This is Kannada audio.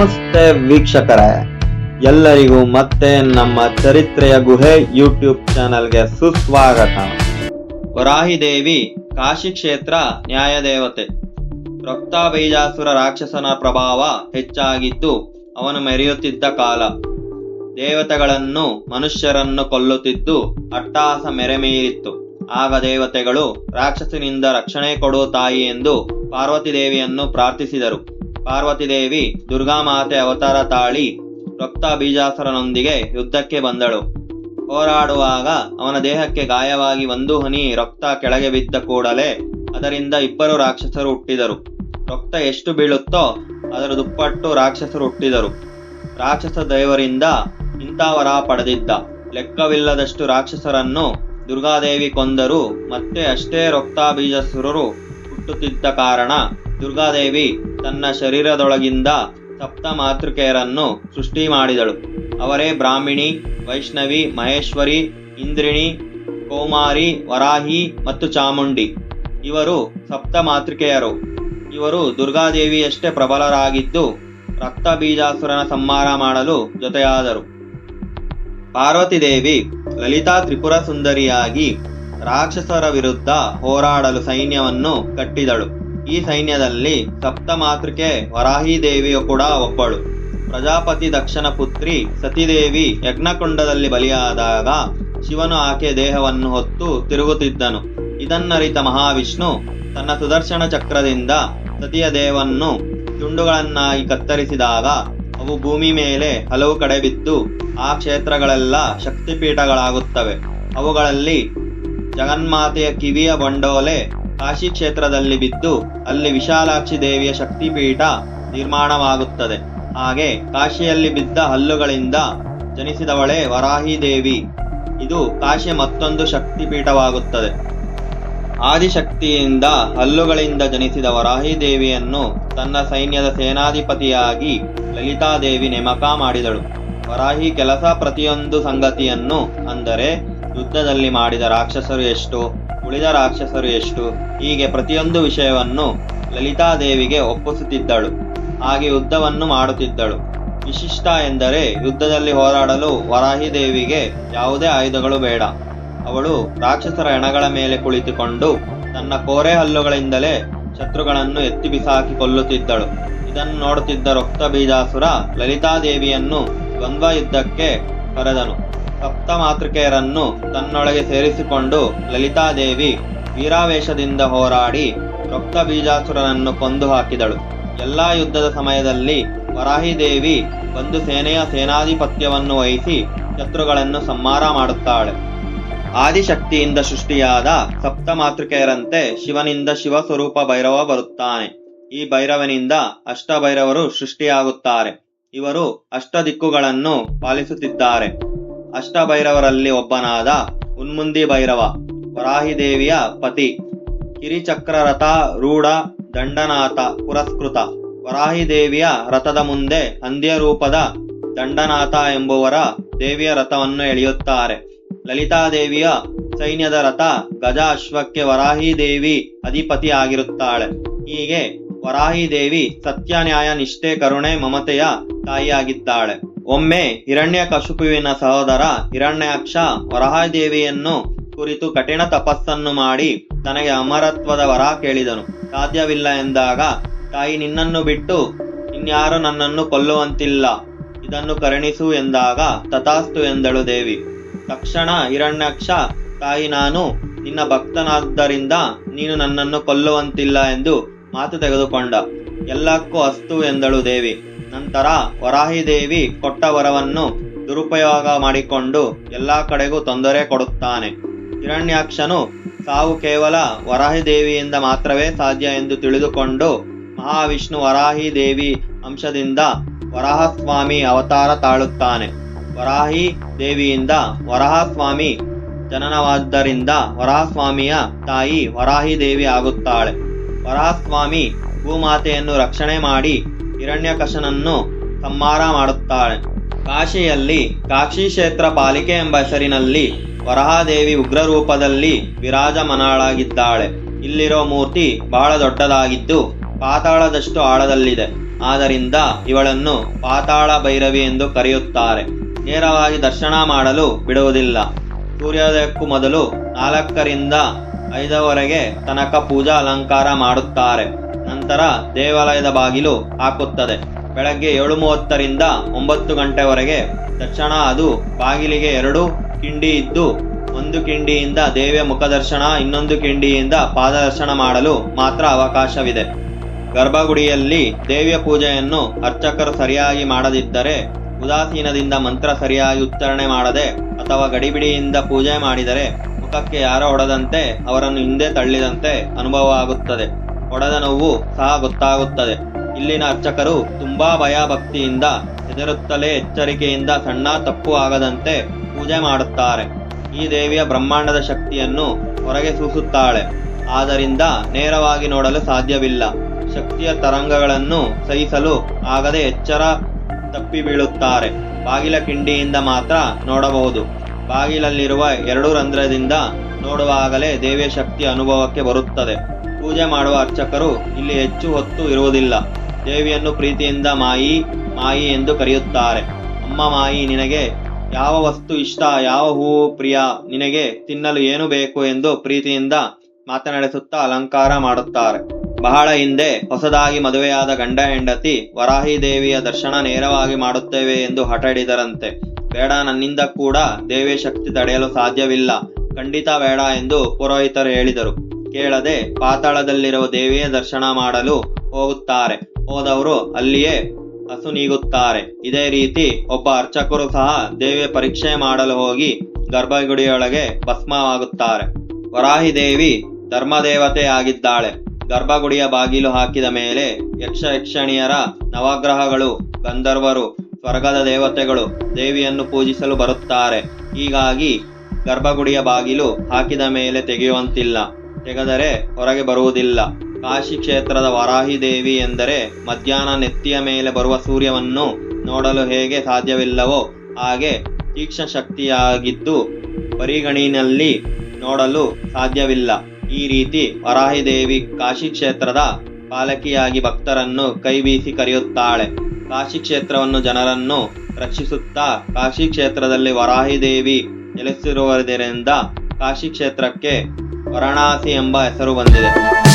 ನಮಸ್ತೆ ವೀಕ್ಷಕರೇ. ಎಲ್ಲರಿಗೂ ಮತ್ತೆ ನಮ್ಮ ಚರಿತ್ರೆಯ ಗುಹೆ ಯೂಟ್ಯೂಬ್ ಚಾನಲ್ಗೆ ಸುಸ್ವಾಗತ. ವರಾಹಿ ದೇವಿ, ಕಾಶಿ ಕ್ಷೇತ್ರ ನ್ಯಾಯದೇವತೆ. ರಕ್ತಾಬೀಜಾಸುರ ರಾಕ್ಷಸನ ಪ್ರಭಾವ ಹೆಚ್ಚಾಗಿದ್ದು ಅವನು ಮೆರೆಯುತ್ತಿದ್ದ ಕಾಲ. ದೇವತೆಗಳನ್ನು, ಮನುಷ್ಯರನ್ನು ಕೊಲ್ಲುತ್ತಿದ್ದು ಅಟ್ಟಹಾಸ ಮೆರೆಮೀರಿತ್ತು ಆಗ ದೇವತೆಗಳು ರಾಕ್ಷಸನಿಂದ ರಕ್ಷಣೆ ಕೊಡು ತಾಯಿ ಎಂದು ಪಾರ್ವತಿ ದೇವಿಯನ್ನು ಪ್ರಾರ್ಥಿಸಿದರು. ಪಾರ್ವತಿ ದೇವಿ ದುರ್ಗಾಮಾತೆ ಅವತಾರ ತಾಳಿ ರಕ್ತ ಬೀಜಾಸುರನೊಂದಿಗೆ ಯುದ್ಧಕ್ಕೆ ಬಂದಳು. ಹೋರಾಡುವಾಗ ಅವನ ದೇಹಕ್ಕೆ ಗಾಯವಾಗಿ ಒಂದು ಹನಿ ರಕ್ತ ಕೆಳಗೆ ಬಿದ್ದ ಕೂಡಲೇ ಅದರಿಂದ ಇಬ್ಬರು ರಾಕ್ಷಸರು ಹುಟ್ಟಿದರು. ರಕ್ತ ಎಷ್ಟು ಬೀಳುತ್ತೋ ಅದರ ದುಪ್ಪಟ್ಟು ರಾಕ್ಷಸರು ಹುಟ್ಟಿದರು. ರಾಕ್ಷಸ ದೇವರಿಂದ ಇಂಥ ವರ ಪಡೆದಿದ್ದ. ಲೆಕ್ಕವಿಲ್ಲದಷ್ಟು ರಾಕ್ಷಸರನ್ನು ದುರ್ಗಾದೇವಿ ಕೊಂದರು ಮತ್ತೆ ಅಷ್ಟೇ ರಕ್ತ ರಕ್ತಾಬೀಜಸುರರು ಹುಟ್ಟುತ್ತಿದ್ದ ಕಾರಣ ದುರ್ಗಾದೇವಿ ತನ್ನ ಶರೀರದೊಳಗಿಂದ ಸಪ್ತ ಮಾತೃಕೆಯರನ್ನು ಸೃಷ್ಟಿ ಮಾಡಿದಳು. ಅವರೇ ಬ್ರಾಹ್ಮಿಣಿ, ವೈಷ್ಣವಿ, ಮಹೇಶ್ವರಿ, ಇಂದ್ರಿಣಿ, ಕೌಮಾರಿ, ವರಾಹಿ ಮತ್ತು ಚಾಮುಂಡಿ. ಇವರು ಸಪ್ತ ಮಾತೃಕೆಯರು. ಇವರು ದುರ್ಗಾದೇವಿಯಷ್ಟೇ ಪ್ರಬಲರಾಗಿದ್ದು ರಕ್ತ ಬೀಜಾಸುರನ ಸಂಹಾರ ಮಾಡಲು ಜೊತೆಯಾದರು. ಪಾರ್ವತಿ ದೇವಿ ಲಲಿತಾ ತ್ರಿಪುರ ಸುಂದರಿಯಾಗಿ ರಾಕ್ಷಸರ ವಿರುದ್ಧ ಹೋರಾಡಲು ಸೈನ್ಯವನ್ನು ಕಟ್ಟಿದಳು. ಈ ಸೈನ್ಯದಲ್ಲಿ ಸಪ್ತ ಮಾತೃಕೆ ವರಾಹಿ ದೇವಿಯು ಕೂಡ ಒಬ್ಬಳು. ಪ್ರಜಾಪತಿ ದಕ್ಷನ ಪುತ್ರಿ ಸತಿದೇವಿ ಯಜ್ಞಕುಂಡದಲ್ಲಿ ಬಲಿಯಾದಾಗ ಶಿವನು ಆಕೆ ದೇಹವನ್ನು ಹೊತ್ತು ತಿರುಗುತ್ತಿದ್ದನು. ಇದನ್ನರಿತ ಮಹಾವಿಷ್ಣು ತನ್ನ ಸುದರ್ಶನ ಚಕ್ರದಿಂದ ಸತಿಯ ದೇಹವನ್ನು ತುಂಡುಗಳನ್ನಾಗಿ ಕತ್ತರಿಸಿದಾಗ ಅವು ಭೂಮಿ ಮೇಲೆ ಹಲವು ಕಡೆ ಬಿದ್ದು ಆ ಕ್ಷೇತ್ರಗಳೆಲ್ಲ ಶಕ್ತಿಪೀಠಗಳಾಗುತ್ತವೆ. ಅವುಗಳಲ್ಲಿ ಜಗನ್ಮಾತೆಯ ಕಿವಿಯ ಬಂಡೋಲೆ ಕಾಶಿ ಕ್ಷೇತ್ರದಲ್ಲಿ ಬಿದ್ದು ಅಲ್ಲಿ ವಿಶಾಲಾಕ್ಷಿ ದೇವಿಯ ಶಕ್ತಿಪೀಠ ನಿರ್ಮಾಣವಾಗುತ್ತದೆ. ಹಾಗೆ ಕಾಶಿಯಲ್ಲಿ ಬಿದ್ದ ಹಲ್ಲುಗಳಿಂದ ಜನಿಸಿದವಳೇ ವರಾಹಿ ದೇವಿ. ಇದು ಕಾಶಿಯ ಮತ್ತೊಂದು ಶಕ್ತಿಪೀಠವಾಗುತ್ತದೆ. ಆದಿಶಕ್ತಿಯಿಂದ ಹಲ್ಲುಗಳಿಂದ ಜನಿಸಿದ ವರಾಹಿ ದೇವಿಯನ್ನು ತನ್ನ ಸೈನ್ಯದ ಸೇನಾಧಿಪತಿಯಾಗಿ ಲಲಿತಾದೇವಿ ನೇಮಕ ಮಾಡಿದಳು. ವರಾಹಿ ಕೆಲಸ ಪ್ರತಿಯೊಂದು ಸಂಗತಿಯನ್ನು ಅಂದರೆ ಯುದ್ಧದಲ್ಲಿ ಮಾಡಿದ ರಾಕ್ಷಸರು ಎಷ್ಟು? ಉಳಿದ ರಾಕ್ಷಸರು ಎಷ್ಟು? ಹೀಗೆ ಪ್ರತಿಯೊಂದು ವಿಷಯವನ್ನು ಲಲಿತಾದೇವಿಗೆ ಒಪ್ಪಿಸುತ್ತಿದ್ದಳು. ಹಾಗೆ ಯುದ್ಧವನ್ನು ಮಾಡುತ್ತಿದ್ದಳು. ವಿಶಿಷ್ಟ ಎಂದರೆ ಯುದ್ಧದಲ್ಲಿ ಹೋರಾಡಲು ವರಾಹಿ ದೇವಿಗೆ ಯಾವುದೇ ಆಯುಧಗಳು ಬೇಡ. ಅವಳು ರಾಕ್ಷಸರ ಎಣಗಳ ಮೇಲೆ ಕುಳಿತುಕೊಂಡು ತನ್ನ ಕೋರೆ ಹಲ್ಲುಗಳಿಂದಲೇ ಶತ್ರುಗಳನ್ನು ಎತ್ತಿ ಬಿಸಾಕಿ ಕೊಲ್ಲುತ್ತಿದ್ದಳು. ಇದನ್ನು ನೋಡುತ್ತಿದ್ದ ರಕ್ತ ಬೀಜಾಸುರ ಲಲಿತಾದೇವಿಯನ್ನು ದ್ವಂದ್ವ ಯುದ್ಧಕ್ಕೆ ಕರೆದನು. ಸಪ್ತ ಮಾತೃಕೆಯರನ್ನು ತನ್ನೊಳಗೆ ಸೇರಿಸಿಕೊಂಡು ಲಲಿತಾದೇವಿ ವೀರಾವೇಶದಿಂದ ಹೋರಾಡಿ ರಕ್ತ ಬೀಜಾಸುರನನ್ನು ಕೊಂದು ಹಾಕಿದಳು ಎಲ್ಲ ಯುದ್ಧದ ಸಮಯದಲ್ಲಿ ವರಾಹಿದೇವಿ ಒಂದು ಸೇನೆಯ ಸೇನಾಧಿಪತ್ಯವನ್ನು ವಹಿಸಿ ಶತ್ರುಗಳನ್ನು ಸಂಹಾರ ಮಾಡುತ್ತಾಳೆ. ಆದಿಶಕ್ತಿಯಿಂದ ಸೃಷ್ಟಿಯಾದ ಸಪ್ತ ಮಾತೃಕೆಯರಂತೆ ಶಿವನಿಂದ ಶಿವ ಸ್ವರೂಪ ಭೈರವ ಬರುತ್ತಾನೆ. ಈ ಭೈರವನಿಂದ ಅಷ್ಟಭೈರವರು ಸೃಷ್ಟಿಯಾಗುತ್ತಾರೆ. ಇವರು ಅಷ್ಟ ದಿಕ್ಕುಗಳನ್ನು ಪಾಲಿಸುತ್ತಿದ್ದಾರೆ. ಅಷ್ಟ ಭೈರವರಲ್ಲಿ ಒಬ್ಬನಾದ ಉನ್ಮುಂದಿ ಭೈರವ, ವರಾಹಿ ದೇವಿಯ ಪತಿ ಕಿರಿಚಕ್ರ ರಥ ರೂಢ ದಂಡನಾಥ ಪುರಸ್ಕೃತ. ವರಾಹಿ ದೇವಿಯ ರಥದ ಮುಂದೆ ಅಂದ್ಯ ರೂಪದ ದಂಡನಾಥ ಎಂಬುವರ ದೇವಿಯ ರಥವನ್ನು ಎಳೆಯುತ್ತಾರೆ. ಲಲಿತಾದೇವಿಯ ಸೈನ್ಯದ ರಥ ಗಜ ಅಶ್ವಕ್ಕೆ ವರಾಹಿ ದೇವಿ ಅಧಿಪತಿ ಆಗಿರುತ್ತಾಳೆ. ಹೀಗೆ ವರಾಹಿ ದೇವಿ ಸತ್ಯ ನ್ಯಾಯ ನಿಷ್ಠೆ, ಕರುಣೆ, ಮಮತೆಯ ತಾಯಿಯಾಗಿದ್ದಾಳೆ. ಒಮ್ಮೆ ಹಿರಣ್ಯ ಕಶುಪುವಿನ ಸಹೋದರ ಹಿರಣ್ಯಾಕ್ಷ ವರಹಾದೇವಿಯನ್ನು ಕುರಿತು ಕಠಿಣ ತಪಸ್ಸನ್ನು ಮಾಡಿ ತನಗೆ ಅಮರತ್ವದ ವರ ಕೇಳಿದನು. ಸಾಧ್ಯವಿಲ್ಲ ಎಂದಾಗ, ತಾಯಿ ನಿನ್ನನ್ನು ಬಿಟ್ಟು ಇನ್ಯಾರು ನನ್ನನ್ನು ಕೊಲ್ಲುವಂತಿಲ್ಲ. ಇದನ್ನು ಕರುಣಿಸು ಎಂದಾಗ ತಥಾಸ್ತು ಎಂದಳು ದೇವಿ. ತಕ್ಷಣ ಹಿರಣ್ಯಾಕ್ಷ, ತಾಯಿ ನಾನು ನಿನ್ನ ಭಕ್ತನಾದ್ದರಿಂದ ನೀನು ನನ್ನನ್ನು ಕೊಲ್ಲುವಂತಿಲ್ಲ ಎಂದು ಮಾತು ತೆಗೆದುಕೊಂಡ. ಎಲ್ಲಕ್ಕೂ ಅಸ್ತು ಎಂದಳು ದೇವಿ. ನಂತರ ವರಾಹಿದೇವಿ ಕೊಟ್ಟ ವರವನ್ನು ದುರುಪಯೋಗ ಮಾಡಿಕೊಂಡು ಎಲ್ಲಾ ಕಡೆಗೂ ತೊಂದರೆ ಕೊಡುತ್ತಾನೆ. ಹಿರಣ್ಯಾಕ್ಷನು ಸಾವು ಕೇವಲ ವರಾಹಿದೇವಿಯಿಂದ ಮಾತ್ರವೇ ಸಾಧ್ಯ ಎಂದು ತಿಳಿದುಕೊಂಡು ಮಹಾವಿಷ್ಣು ವರಾಹಿ ದೇವಿ ಅಂಶದಿಂದ ವರಾಹಸ್ವಾಮಿ ಅವತಾರ ತಾಳುತ್ತಾನೆ. ವರಾಹಿ ದೇವಿಯಿಂದ ವರಾಹಸ್ವಾಮಿ ಜನನವಾದ್ದರಿಂದ ವರಾಹಸ್ವಾಮಿಯ ತಾಯಿ ವರಾಹಿ ದೇವಿ ಆಗುತ್ತಾಳೆ. ವರಾಹಸ್ವಾಮಿ ಭೂಮಾತೆಯನ್ನು ರಕ್ಷಣೆ ಮಾಡಿ ಹಿರಣ್ಯಕಶನನ್ನು ಸಂಹಾರ ಮಾಡುತ್ತಾಳೆ. ಕಾಶಿಯಲ್ಲಿ ಕಾಶಿ ಕ್ಷೇತ್ರ ಪಾಲಿಕೆ ಎಂಬ ಹೆಸರಿನಲ್ಲಿ ವರಹಾದೇವಿ ಉಗ್ರ ರೂಪದಲ್ಲಿ ವಿರಾಜಮನಾಳಾಗಿದ್ದಾಳೆ. ಇಲ್ಲಿರೋ ಮೂರ್ತಿ ಬಹಳ ದೊಡ್ಡದಾಗಿದ್ದು ಪಾತಾಳದಷ್ಟು ಆಳದಲ್ಲಿದೆ. ಆದ್ದರಿಂದ ಇವಳನ್ನು ಪಾತಾಳ ಭೈರವಿ ಎಂದು ಕರೆಯುತ್ತಾರೆ. ನೇರವಾಗಿ ದರ್ಶನ ಮಾಡಲು ಬಿಡುವುದಿಲ್ಲ. ಸೂರ್ಯೋದಯಕ್ಕೂ ಮೊದಲು ನಾಲ್ಕರಿಂದ ಐದವರೆಗೆ ತನಕ ಪೂಜಾ ಅಲಂಕಾರ ಮಾಡುತ್ತಾರೆ. ನಂತರ ದೇವಾಲಯದ ಬಾಗಿಲು ಹಾಕುತ್ತದೆ. ಬೆಳಗ್ಗೆ ಏಳು ಮೂವತ್ತರಿಂದ ಒಂಬತ್ತು ಗಂಟೆವರೆಗೆ ತಕ್ಷಣ ಅದು ಬಾಗಿಲಿಗೆ ಎರಡು ಕಿಂಡಿ ಇದ್ದು, ಒಂದು ಕಿಂಡಿಯಿಂದ ದೇವಿಯ ಮುಖದರ್ಶನ, ಇನ್ನೊಂದು ಕಿಂಡಿಯಿಂದ ಪಾದದರ್ಶನ ಮಾಡಲು ಮಾತ್ರ ಅವಕಾಶವಿದೆ. ಗರ್ಭಗುಡಿಯಲ್ಲಿ ದೇವಿಯ ಪೂಜೆಯನ್ನು ಅರ್ಚಕರು ಸರಿಯಾಗಿ ಮಾಡದಿದ್ದರೆ, ಉದಾಸೀನದಿಂದ ಮಂತ್ರ ಸರಿಯಾಗಿ ಉಚ್ಚಾರಣೆ ಮಾಡದೆ ಅಥವಾ ಗಡಿಬಿಡಿಯಿಂದ ಪೂಜೆ ಮಾಡಿದರೆ ಮುಖಕ್ಕೆ ಯಾರೋ ಹೊಡೆದಂತೆ ಅವರನ್ನು ಹಿಂದೆ ತಳ್ಳಿದಂತೆ ಅನುಭವ ಆಗುತ್ತದೆ. ನೋವು ಸಹ ಗೊತ್ತಾಗುತ್ತದೆ. ಇಲ್ಲಿನ ಅರ್ಚಕರು ತುಂಬಾ ಭಯ ಭಕ್ತಿಯಿಂದ ಹೆದರುತ್ತಲೇ ಎಚ್ಚರಿಕೆಯಿಂದ ಸಣ್ಣ ತಪ್ಪು ಆಗದಂತೆ ಪೂಜೆ ಮಾಡುತ್ತಾರೆ. ಈ ದೇವಿಯ ಬ್ರಹ್ಮಾಂಡದ ಶಕ್ತಿಯನ್ನು ಹೊರಗೆ ಸೂಸುತ್ತಾಳೆ. ಆದ್ದರಿಂದ ನೇರವಾಗಿ ನೋಡಲು ಸಾಧ್ಯವಿಲ್ಲ. ಶಕ್ತಿಯ ತರಂಗಗಳನ್ನು ಸಹಿಸಲು ಆಗದೆ ಎಚ್ಚರ ತಪ್ಪಿ ಬೀಳುತ್ತಾರೆ. ಬಾಗಿಲ ಕಿಂಡಿಯಿಂದ ಮಾತ್ರ ನೋಡಬಹುದು. ಬಾಗಿಲಲ್ಲಿರುವ ಎರಡು ರಂಧ್ರದಿಂದ ನೋಡುವಾಗಲೇ ದೇವಿಯ ಶಕ್ತಿ ಅನುಭವಕ್ಕೆ ಬರುತ್ತದೆ. ಪೂಜೆ ಮಾಡುವ ಅರ್ಚಕರು ಇಲ್ಲಿ ಹೆಚ್ಚು ಹೊತ್ತು ಇರುವುದಿಲ್ಲ. ದೇವಿಯನ್ನು ಪ್ರೀತಿಯಿಂದ ಮಾಯಿ ಮಾಯಿ ಎಂದು ಕರೆಯುತ್ತಾರೆ. ಅಮ್ಮ ಮಾಯಿ, ನಿನಗೆ ಯಾವ ವಸ್ತು ಇಷ್ಟ? ಯಾವ ಹೂವು ಪ್ರಿಯ? ನಿನಗೆ ತಿನ್ನಲು ಏನು ಬೇಕು ಎಂದು ಪ್ರೀತಿಯಿಂದ ಮಾತನಾಡಿಸುತ್ತಾ ಅಲಂಕಾರ ಮಾಡುತ್ತಾರೆ. ಬಹಳ ಹಿಂದೆ ಹೊಸದಾಗಿ ಮದುವೆಯಾದ ಗಂಡ ಹೆಂಡತಿ ವರಾಹಿ ದೇವಿಯ ದರ್ಶನ ನೇರವಾಗಿ ಮಾಡುತ್ತೇವೆ ಎಂದು ಹಠಡಿದರಂತೆ. ಬೇಡ, ನನ್ನಿಂದ ಕೂಡ ದೇವಿಯ ಶಕ್ತಿ ತಡೆಯಲು ಸಾಧ್ಯವಿಲ್ಲ. ಖಂಡಿತ ಬೇಡ ಎಂದು ಪುರೋಹಿತರು ಹೇಳಿದರು. ಕೇಳದೆ ಪಾತಾಳದಲ್ಲಿರುವ ದೇವಿಯ ದರ್ಶನ ಮಾಡಲು ಹೋಗುತ್ತಾರೆ. ಹೋದವರು ಅಲ್ಲಿಯೇ ಹಸು ನೀಗುತ್ತಾರೆ ಇದೇ ರೀತಿ ಒಬ್ಬ ಅರ್ಚಕರು ಸಹ ದೇವಿಯ ಪರೀಕ್ಷೆ ಮಾಡಲು ಹೋಗಿ ಗರ್ಭಗುಡಿಯೊಳಗೆ ಭಸ್ಮವಾಗುತ್ತಾರೆ. ವರಾಹಿ ದೇವಿ ಧರ್ಮದೇವತೆ ಆಗಿದ್ದಾಳೆ. ಗರ್ಭಗುಡಿಯ ಬಾಗಿಲು ಹಾಕಿದ ಮೇಲೆ ಯಕ್ಷ ಯಕ್ಷಣಿಯರ ನವಗ್ರಹಗಳು, ಗಂಧರ್ವರು, ಸ್ವರ್ಗದ ದೇವತೆಗಳು ದೇವಿಯನ್ನು ಪೂಜಿಸಲು ಬರುತ್ತಾರೆ. ಹೀಗಾಗಿ ಗರ್ಭಗುಡಿಯ ಬಾಗಿಲು ಹಾಕಿದ ಮೇಲೆ ತೆಗೆಯುವಂತಿಲ್ಲ. ತೆಗೆದರೆ ಹೊರಗೆ ಬರುವುದಿಲ್ಲ. ಕಾಶಿ ಕ್ಷೇತ್ರದ ವರಾಹಿ ದೇವಿ ಎಂದರೆ ಮಧ್ಯಾಹ್ನ ನೆತ್ತಿಯ ಮೇಲೆ ಬರುವ ಸೂರ್ಯವನ್ನು ನೋಡಲು ಹೇಗೆ ಸಾಧ್ಯವಿಲ್ಲವೋ ಹಾಗೆ ತೀಕ್ಷ್ಣ ಶಕ್ತಿಯಾಗಿದ್ದು ಪರಿಗಣಿನಲ್ಲಿ ನೋಡಲು ಸಾಧ್ಯವಿಲ್ಲ. ಈ ರೀತಿ ವರಾಹಿ ದೇವಿ ಕಾಶಿ ಕ್ಷೇತ್ರದ ಪಾಲಕಿಯಾಗಿ ಭಕ್ತರನ್ನು ಕೈ ಬೀಸಿ ಕರೆಯುತ್ತಾಳೆ. ಕಾಶಿ ಕ್ಷೇತ್ರವನ್ನು ಜನರನ್ನು ರಕ್ಷಿಸುತ್ತಾ ಕಾಶಿ ಕ್ಷೇತ್ರದಲ್ಲಿ ವರಾಹಿ ದೇವಿ ನೆಲೆಸಿರುವುದರಿಂದ ಕಾಶಿ ಕ್ಷೇತ್ರಕ್ಕೆ ವಾರಣಾಸಿ ಎಂಬ ಹೆಸರು ಬಂದಿದೆ.